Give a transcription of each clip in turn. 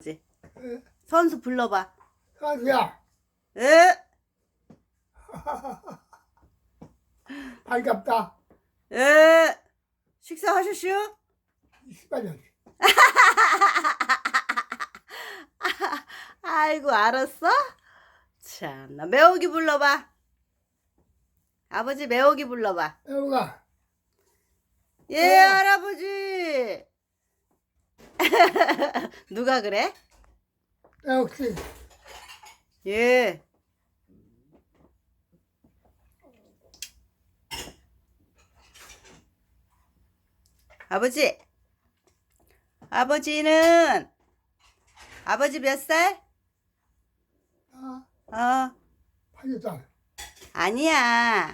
지 에, 선수 불러봐. 선수야, 에? 반갑다. 에? 식사하셨슈? 시발년. 아이고 알았어? 참나 매옥이 불러봐. 아버지 매옥이 불러봐. 여보가, 예 어. 할아버지. 누가 그래? 혹시 예. 아버지. 아버지는 아버지 몇 살? 아, 어, 팔렸다. 아니야.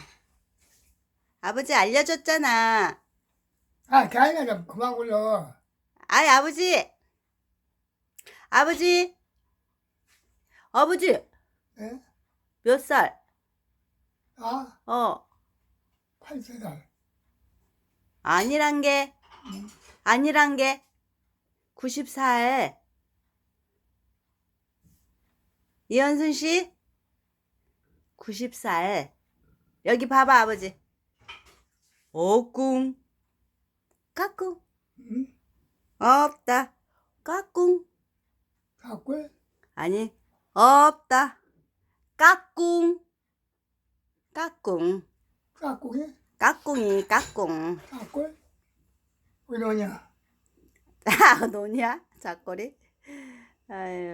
아버지 알려줬잖아. 아, 가인아 좀 그만 불러. 아이, 아버지. 아버지. 아버지, 예? 몇 살? 아, 어, 팔세 살. 아니란 게, 아니란 게, 90살. 이현순 씨? 90살. 여기 봐봐, 아버지. 오꿍. 까꿍. 응? 없다. 까꿍. 갖고 아니, 없다. 까꿍. 까꿍. 갖고게 까꿍이 까꿍. 갖고 왜 너냐? 아, 노냐? 작거리? 아유.